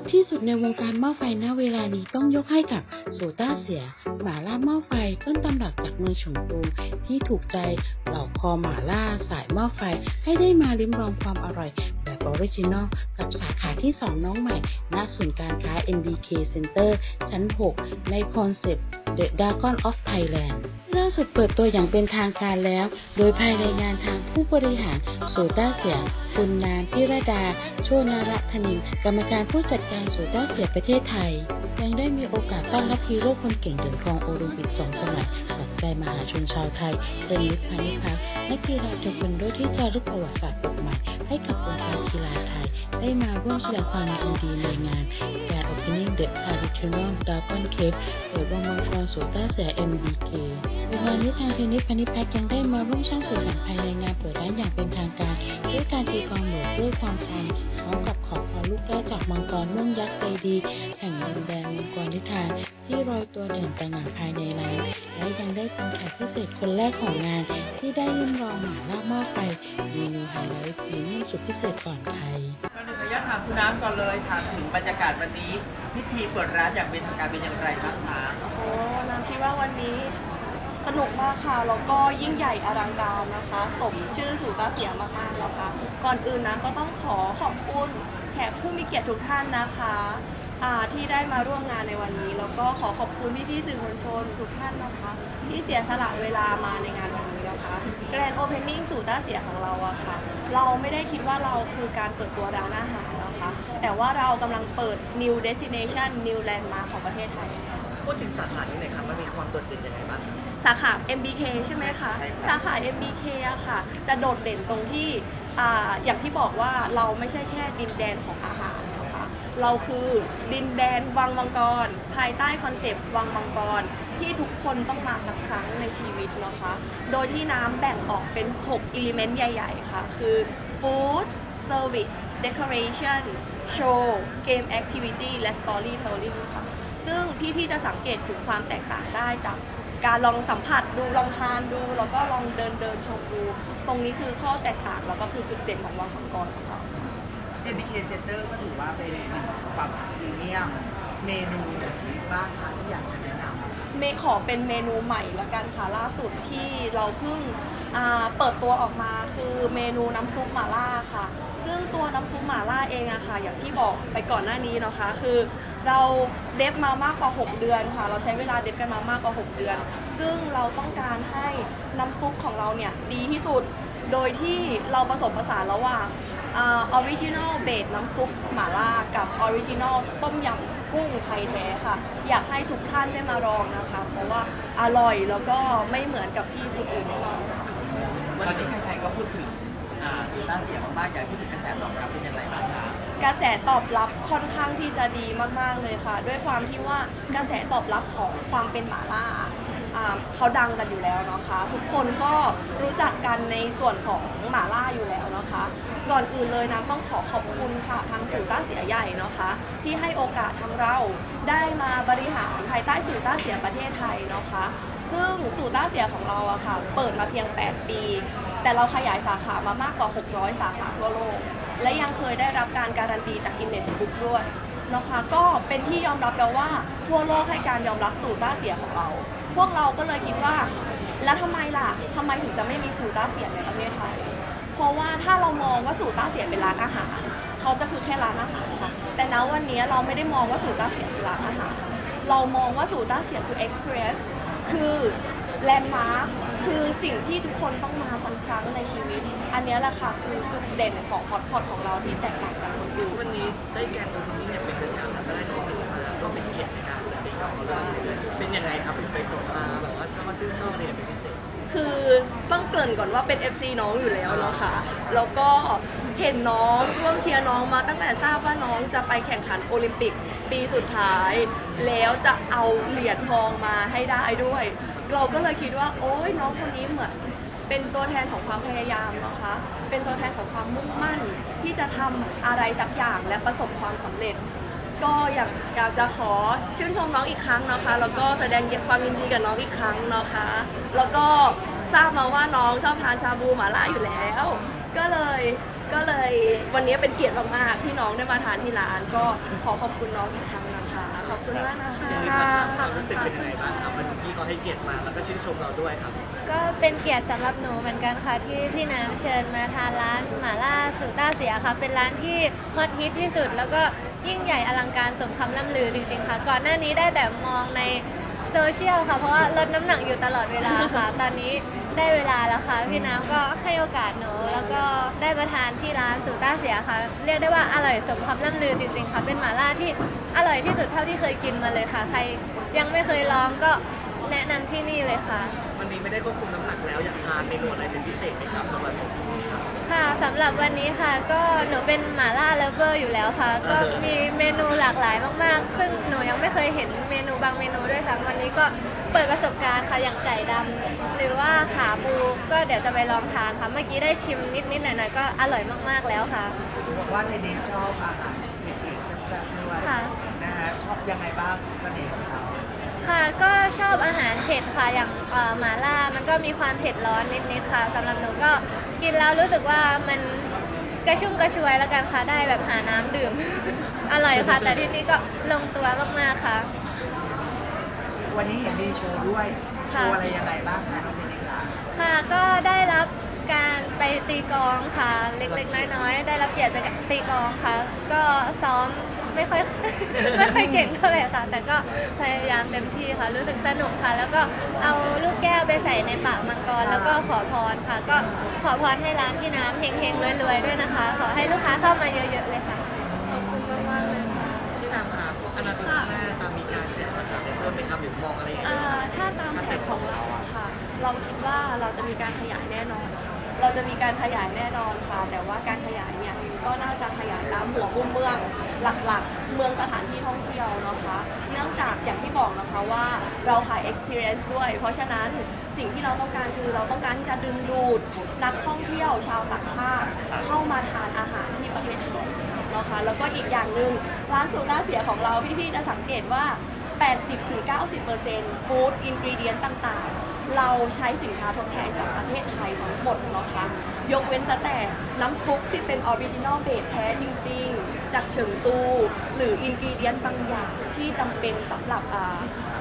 ตที่สุดในวงการหม้อไฟณเวลานี้ต้องยกให้กับโซต้าเสีย หม่าล่าหม้อไฟต้นตำรับจากเมืองฉงตูที่ถูกใจเหล่าคอหม่าล่าสายหม้อไฟให้ได้มาลิ้มลองความอร่อยแบบออริจินอลกับสาขาที่ 2 น้องใหม่ ณ ศูนย์การค้า MBK Center ชั้น 6 ในคอนเซปต์ The Dragon of Thailand ล่าสุดเปิดตัวอย่างเป็นทางการแล้ว โดยภายในงานทางผู้บริหารโซต้าเสียง คุณนานทิรดาโชนรัธนินกรรมการผู้จัดการโซต้านเสียประเทศไทย ยังได้มีโอกาสต้อนรับฮีโร่คนเก่งเหรียญทองโอลิมปิกสองสมัยขวัญใจมหาชนชาวไทยเทนนิสพานิพักนักกีฬาเทควันโดที่จะรึกประวัติศาสตร์บทใหม่ให้กับวงการกีฬาไทย ได้มาร่วมแสดงความยินดีในงานการ Opening The Traditional Dragon Cave เปิดวงมังกรโซต้าเสีย MBK ในงานนี้ทางเทนนิสพานิพักยังได้มาร่วมสร้างสีสันภายในงานเปิดร้านอย่างเป็นทางการ ด้วยการตีกลองหมดด้วยความพร้อมพร้อมกับขอบพรลูกแก้วจากมังกรม่วงยักษ์ใจดี แห่งดินแดนมังกรนิทานที่ลอยตัวเด่นสง่าภายในร้านและยังได้เป็นแขกพิเศษคนแรกของงาน ที่ได้ลิ้มลองหมาล่าหม้อไฟเมนูไฮไลท์พรีเมียมสุดพิเศษก่อนใคร ญาตถามคุณน้ำก่อนเลยถามถึงบรรยากาศวันนี้ พิธีเปิดร้านอย่างเป็นทางการเป็นอย่างไรบ้างคะโอ้น้ำคิดว่าวันนี้สนุกมากค่ะ แล้วก็ยิ่งใหญ่อลังการนะคะ สมชื่อสู่ตาเสียมากๆนะคะก่อนอื่นนะก็ต้องขอขอบคุณแขกผู้มีเกียรติทุกท่านนะคะอ่าที่ได้มาร่วมงานในวันนี้ แล้วก็ขอขอบคุณพี่ๆสื่อมวลชนทุกท่านนะคะ ที่เสียสละเวลามาในงานวัน แกรนด์โอเพนนิ่งสู่ตาเสียของเราอะค่ะ เราไม่ได้คิดว่าเราคือการเปิดตัวร้านอาหารนะคะ แต่ว่าเรากำลังเปิด new destination new landmark ของประเทศไทยค่ะพูดถึงสาขานี้หน่อยครับมันมีความโดดเด่นยังไงบ้างครับ สาขา MBK ใช่ไหมคะสาขา MBK อะค่ะ จะโดดเด่นตรงที่อ่าอย่างที่บอกว่าเราไม่ใช่แค่ดินแดนของอาหารนะคะ เราคือดินแดนวังมังกร ภายใต้คอนเซปต์วังมังกร ที่ทุกคนต้องมาสักครั้งในชีวิตนะคะ โดยที่น้ำแบ่งออกเป็น 6 อิเลเมนต์ใหญ่ ๆ ค่ะ คือ Food Service Decoration Show Game Activity และ Storytelling ค่ะ ซึ่งพี่ๆจะสังเกตถึงความแตกต่างได้จากการลองสัมผัสดูลองทานดู แล้วก็ลองเดินเดินชมดู ตรงนี้คือข้อแตกต่างแล้วก็คือจุดเด่นของวังมังกรของเรา MBK Center ก็ถือว่าเป็นหนึ่งความพรีเมียมเมนูไหนบ้างคะที่อยากจะแนะนำ เมขอเป็นเมนูใหม่ละกันค่ะล่าสุดที่เราเพิ่งเปิดตัวออกมาคือเมนูน้ำซุปหม่าล่าค่ะ ซึ่งตัวน้ำซุปหม่าล่าเองอะค่ะ อย่างที่บอกไปก่อนหน้านี้นะคะ คือเราเดฟมามากกว่า 6 เดือนค่ะ เราใช้เวลาเดฟกันมามากกว่า 6 เดือน ซึ่งเราต้องการให้น้ำซุปของเราเนี่ยดีที่สุด โดยที่เราผสมผสานระหว่างออริจินอลเบสน้ำซุปหม่าล่ากับออริจินอลต้มยำ กุ้งไทยแท้ค่ะ อยากให้ทุกท่านได้มาลองนะคะ เพราะว่าอร่อยแล้วก็ไม่เหมือนกับที่อื่นๆแน่นอนค่ะตอนนี้ใครๆก็พูดถึงอ่าซูต้าเสียมากๆอยากให้พูดถึงกระแสตอบรับเป็นอย่างไรบ้างคะกระแสตอบรับค่อนข้างที่จะดีมากๆเลยค่ะ ด้วยความที่ว่ากระแสตอบรับของความเป็นหมาล่า อ่าเขาดังกันอยู่แล้วนะคะทุกคนก็รู้จักกันในส่วนของหมาล่าอยู่แล้วนะคะ ก่อนอื่นเลยนะต้องขอขอบคุณค่ะทางสื่อต้าเสียใหญ่นะคะ ที่ให้โอกาสทางเราได้มาบริหารภายใต้สื่อต้าเสียประเทศไทยนะคะ ซึ่งสูตรต้าเสียของเราอะค่ะ เปิดมาเพียง 8 ปี แต่เราขยายสาขามามากกว่า 600 สาขาทั่วโลก และยังเคยได้รับการการันตีจากกินเนสบุ๊กด้วยนะคะก็เป็นที่ยอมรับแล้วว่าทั่วโลกให้การยอมรับสูตรต้าเสียของเรา พวกเราก็เลยคิดว่า แล้วทำไมล่ะทำไมถึงจะไม่มีสูตรต้าเสียในประเทศไทย เพราะว่าถ้าเรามองว่าสูตรต้าเสียเป็นร้านอาหาร เขาจะคือแค่ร้านอาหารค่ะ แต่ณวันนี้เราไม่ได้มองว่าสูตรต้าเสียคือร้านอาหาร เรามองว่าสูตรต้าเสียคือ experience คือแลนด์มาร์คคือสิ่งที่ทุกคนต้องมาสักครั้งในชีวิต อันนี้แหละค่ะคือจุดเด่นของฮอตพอตของเราที่แตกต่างจากคนอื่น วันนี้ได้แกนโอเพนนิ่งอย่างเป็ เกริ่นก่อนว่าเป็น FC น้องอยู่แล้วเนาะค่ะแล้วก็เห็นน้องร่วมเชียร์น้องมาตั้งแต่ทราบว่าน้องจะไปแข่งขันโอลิมปิกปีสุดท้าย แล้วจะเอาเหรียญทองมาให้ได้ด้วย เราก็เลยคิดว่า โอ้ยน้องคนนี้เหมือนเป็นตัวแทนของความพยายามนะคะ เป็นตัวแทนของความมุ่งมั่นที่จะทำอะไรสักอย่างและประสบความสำเร็จ ก็อยากอยากจะขอชื่นชมน้องอีกครั้งนะคะ แล้วก็แสดงความยินดีกับน้องอีกครั้งนะคะ แล้วก็ ทราบมาว่าน้องชอบทานชาบูหม่าล่าอยู่แล้ว ก็เลยก็เลยวันนี้เป็นเกียรติมากๆที่น้องได้มาทานที่ร้าน ก็ขอขอบคุณน้องอีกครั้งนะคะ ขอบคุณมากนะคะเจนนี่ครับความรู้สึกเป็นยังไงบ้างครับวันนี้พี่เขาให้เกียรติมาแล้วก็ชื่นชมเราด้วยครับ ก็เป็นเกียรติสำหรับหนูเหมือนกันค่ะที่พี่น้ำเชิญมาทานร้านหม่าล่าสูต้าเสียค่ะเป็นร้านที่ฮอตฮิตที่สุด แล้วก็ยิ่งใหญ่อลังการสมคำล่ำลือจริงๆค่ะ ก่อนหน้านี้ได้แต่มองในโซเชียลค่ะ เพราะว่าลดน้ำหนักอยู่ตลอดเวลาค่ะ ตอนนี้ ได้เวลาแล้วค่ะ พี่น้ำก็ให้โอกาสหนู แล้วก็ได้มาทานที่ร้านสูต้าเสียค่ะ เรียกได้ว่าอร่อยสมคำล่ำลือจริงๆค่ะ เป็นหมาล่าที่อร่อยที่สุดเท่าที่เคยกินมาเลยค่ะ ใครยังไม่เคยลองก็ แนะนำที่นี่เลยค่ะ วันนี้ไม่ได้ควบคุมน้ำหนักแล้วอยากทานเมนูอะไรเป็นพิเศษไหมครับสำหรับของพี่ครับ ค่ะสำหรับวันนี้ค่ะก็หนูเป็นหม่าล่าเลฟเวอร์อยู่แล้วค่ะ ก็มีเมนูหลากหลายมากๆ ซึ่งหนูยังไม่เคยเห็นเมนูบางเมนูด้วยซ้ำวันนี้ก็เปิดประสบการณ์ค่ะอย่างไก่ดำหรือว่าขาปูก็เดี๋ยวจะไปลองทานค่ะเมื่อกี้ได้ชิมนิดๆหน่อยๆก็อร่อยมากๆแล้วค่ะ บอกว่าเทนนิสชอบอาหารเผ็ดๆแซ่บๆด้วยค่ะ นะฮะชอบยังไงบ้างเสน่ห์ของเขา ค่ะก็ชอบอาหารเผ็ดค่ะอย่างเอ่อหม่าล่ามันก็มีความเผ็ดร้อนนิดๆค่ะสำหรับหนูก็กินแล้วรู้สึกว่ามันกระชุ่มกระชวยแล้วกันค่ะได้แบบหาน้ำดื่ม อร่อยค่ะ แต่ที่นี่ก็ลงตัวมากๆค่ะ วันนี้เห็นมีโชว์ด้วย โชค่ะ ว์อะไรยังไงบ้างคะน้องเทนนิสคะค่ะก็ได้รับการไปตีกลองค่ะ เล็กๆ น้อยๆ ได้รับเกียรติไปตีกลองค่ะ ก็ซ้อม ไม่ค่อย ไม่ค่อยเก่งเท่าไหร่ค่ะ แต่ก็พยายามเต็มที่ค่ะ รู้สึกสนุกค่ะ แล้วก็เอาลูกแก้วไปใส่ในปากมังกร แล้วก็ขอพรค่ะ ก็ขอพรให้ร้านพี่น้ำเฮงๆรวยๆด้วยนะคะ ขอให้ลูกค้าเข้ามาเยอะๆเลยค่ะ พี่นามครับอนาคตข้างหน้าจะมีการขยายสาขาได้เพิ่มไหมครับหรือมองอะไรอย่างอ่าเงี้ยถ้าตามแผนของเราอะค่ะ เราคิดว่าเราจะมีการขยายแน่นอน เราจะมีการขยายแน่นอนค่ะ แต่ว่าการขยายเนี่ยก็น่าจะขยายตามหัวมุมเมืองหลักๆ เมืองสถานที่ท่องเที่ยวนะคะ เนื่องจากอย่างที่บอกนะคะว่าเราขาย experience ด้วย เพราะฉะนั้นสิ่งที่เราต้องการคือเราต้องการที่จะดึงดูดนักท่องเที่ยวชาวต่างชาติเข้ามาทานอาหารที่ประเทศไทยนะคะแล้วก็อีกอย่างหนึ่งร้านสูต้าเสียของเราพี่ๆจะสังเกตว่า 80-90%ฟู้ดอินกรีเดียนต่างๆ เราใช้สินค้าทดแทนจากประเทศไทยทั้งหมดนะคะ ยกเว้นแต่น้ำซุปที่เป็นออริจินอลเบสแท้จริง ๆ จากเฉิงตู หรืออินกรีเดียนบางอย่างที่จำเป็นสำหรับอ่า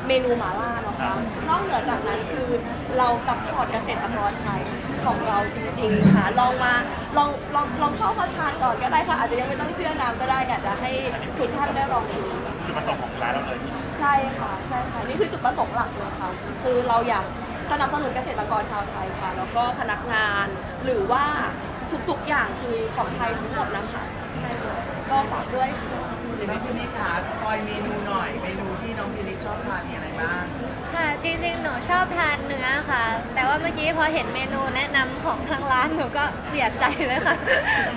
เมนูหมาล่านะคะนอกเหนือจากนั้นคือเราซัพพอร์ตเกษตรกรไทยของเราจริงๆค่ะลองมาลองลองลองเข้ามาทานก่อนก็ได้ค่ะอาจจะยังไม่ต้องเชื่อน้ำก็ได้อยากจะให้ทุกท่านได้ลองดูจุดประสงค์ของร้านเราเลยใช่ค่ะใช่ค่ะนี่คือจุดประสงค์หลักเลยค่ะคือเราอยาก สนับสนุนเกษตรกรชาวไทยค่ะ แล้วก็พนักงานหรือว่าทุกๆอย่างคือของไทยทั้งหมดนะคะ ก็ฝากด้วยค่ะ น้องเทนนิสขาสปอยเมนูหน่อย เมนูที่น้องเทนนิสชอบทานมีอะไรบ้าง ค่ะจริงๆ หนูชอบทานเนื้อค่ะ แต่ว่าเมื่อกี้พอเห็นเมนูแนะนำของทางร้านหนูก็เปลี่ยนใจเลยค่ะ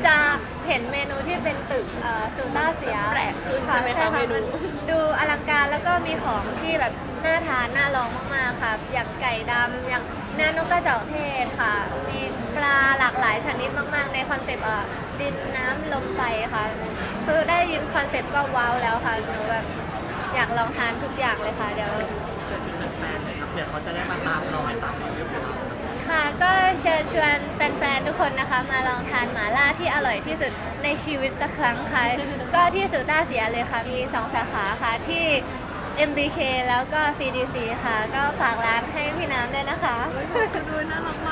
จะเห็นเมนูที่เป็นตึกซูต้าเสียแปลกขึ้นใช่ไหมคะเมนู ดูอลังการแล้วก็มีของที่แบบน่าทานน่าลองมากๆค่ะ อย่างไก่ดำอย่างเนื้อนกกระจอกเทศค่ะ มีปลาหลากหลายชนิดมากๆ ในคอนเซปต์เอ่อ ดินน้ำลมไฟค่ะ คือได้ยินคอนเซปต์ก็ว้าวแล้วค่ะหนูแบบอยากลองทานทุกอย่างเลยค่ะ เดี๋ยว เชิญชวนแฟนๆหน่อยครับเผื่อเขาจะได้มาตามรอยตามรอยของเราครับค่ะ ก็เชิญชวนแฟนๆทุกคนนะคะ มาลองทานหมาล่าที่อร่อยที่สุดในชีวิตสักครั้งค่ะ ก็ที่สุต้าเสียเลยค่ะ มี 2 สาขาค่ะที่ MBK แล้วก็ CDC ค่ะ ก็ฝากร้านให้พี่น้ำด้วยนะคะ ด้วยน่ารักม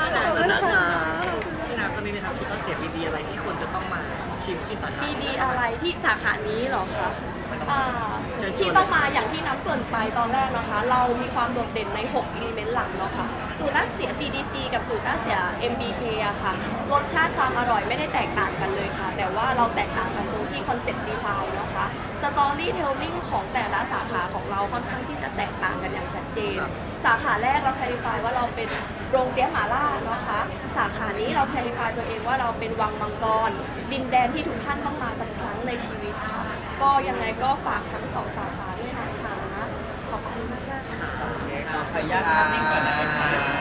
าก ที่ต้องมาอย่างที่น้ำเกรินไปตอนแรกนะคะ เรามีความโดดเด่นใน 6 อิเลเมนต์หลักเนาะค่ะ สูตรต้าเสีย CDC กับสูตรต้าเสีย MBK อะค่ะ รสชาติความอร่อยไม่ได้แตกต่างกันเลยค่ะ แต่ว่าเราแตกต่างกันตรงที่คอนเซ็ปต์ดีไซน์นะคะสตอรี่เทลลิ่งของแต่ละสาขาของเราค่อนข้างที่จะแตกต่างกันอย่างชัดเจน สาขาแรกเราแคลิฟายว่าเราเป็นโรงเตี้ยหมาล่านะคะ สาขานี้เราแคลิฟายตัวเองว่าเราเป็นวังมังกร ดินแดนที่ทุกท่านต้องมาสักครั้งในชีวิตค่ะ ก็ยังไงก็ฝากทั้งสองสาขาด้วยนะคะ ขอบคุณมากๆค่ะโอเคขออนุญาตภาพนิ่งก่อนนะครับ